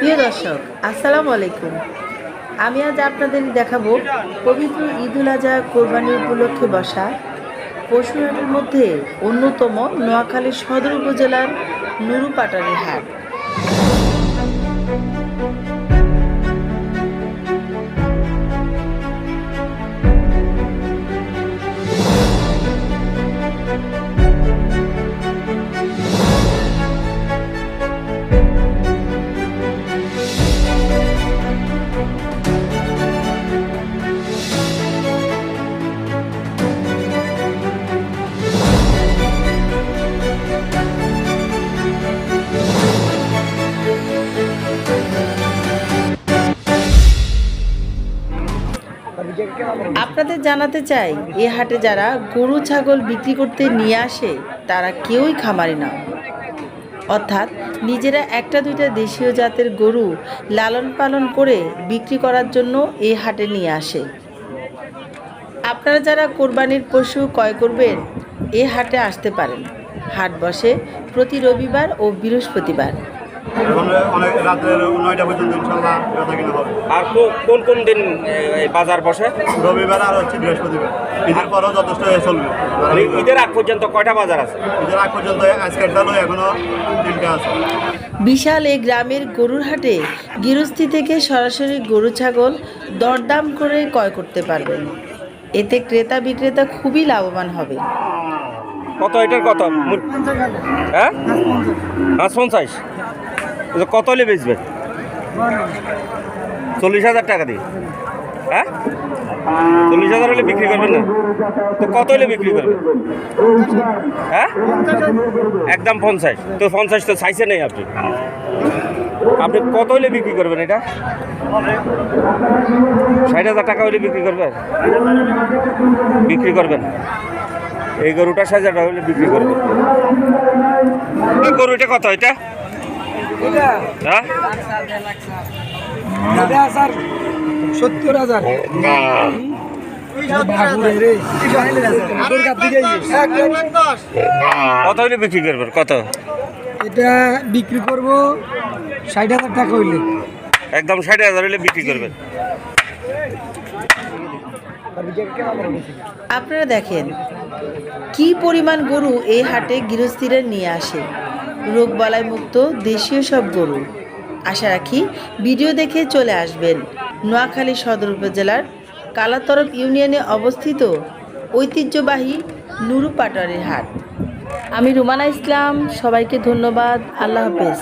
প্রিয় দর্শক, আসসালামু আলাইকুম। আমি আজ আপনাদের দেখাবো পবিত্র ঈদুল আজহা কোরবানি উপলক্ষে বসা পশুহাটের মধ্যে অন্যতম নোয়াখালী সদর উপজেলার নুরুপাটারি হাট। আপনাদের জানাতে চাই, এ হাটে যারা গরু, ছাগল বিক্রি করতে নিয়ে আসে, তারা কেউই খামারি না। অর্থাৎ নিজেরা একটা দুইটা দেশীয় জাতের গরু লালন পালন করে বিক্রি করার জন্য এ হাটে নিয়ে আসে। আপনারা যারা কোরবানির পশু ক্রয় করবেন, এ হাটে আসতে পারেন। হাট বসে প্রতি রবিবার ও বৃহস্পতিবার। এখন অনেক রাত্রে নয়টা পর্যন্ত ইনশাল্লাহ বেচা কিনা হবে। আর কোন কোন দিন বাজার বসে? রবিবার আর হচ্ছে বৃহস্পতিবার। ঈদের পরও যথেষ্ট চলবে। মানে ঈদের আগ পর্যন্ত কয়টা বাজার আছে? ঈদের আগ পর্যন্ত আজকের ডালো এখনও তিনটা আছে। বিশাল এই গ্রামের গরুর হাটে গৃহস্থী থেকে সরাসরি গরু ছাগল দরদাম করে ক্রয় করতে পারবেন। এতে ক্রেতা বিক্রেতা খুবই লাভবান হবে। কত এটার কত? হ্যাঁ? পঞ্চাশ। কত হলে বেচবেন চল্লিশ হাজার টাকা দিয়ে। হ্যাঁ? চল্লিশ হাজার হলে বিক্রি করবেন না? তো কত হলে বিক্রি করবেন? হ্যাঁ? একদম পঞ্চাশ। তো পঞ্চাশ তো চাইছে নেই আপনি। আপনি কত হলে বিক্রি করবেন এটা? ষাট হাজার টাকা হলে বিক্রি করবেন? বিক্রি করবেন। এই গরুটা ষাট হাজার টাকা হলে বিক্রি করবেন। গরু এটা কত এটা? সত্তর হাজার। কত হলে বিক্রি করবেন? কত? এটা বিক্রি করব ষাট হাজার টাকা হইলে। একদম ষাট হাজার হলে বিক্রি করবেন। আপনারা দেখেন কি পরিমাণ গরু এই হাটে গৃহস্থীরা নিয়ে আসে? রোগবালাই মুক্ত দেশীয় সব গরু। আশা রাখি ভিডিও দেখে চলে আসবেন নোয়াখালী সদর উপজেলার কালাতরফ ইউনিয়নে অবস্থিত ঐতিহ্যবাহী নুরু পাটোয়ারির হাট। আমি রুমানা ইসলাম, সবাইকে ধন্যবাদ, আল্লাহ হাফেজ।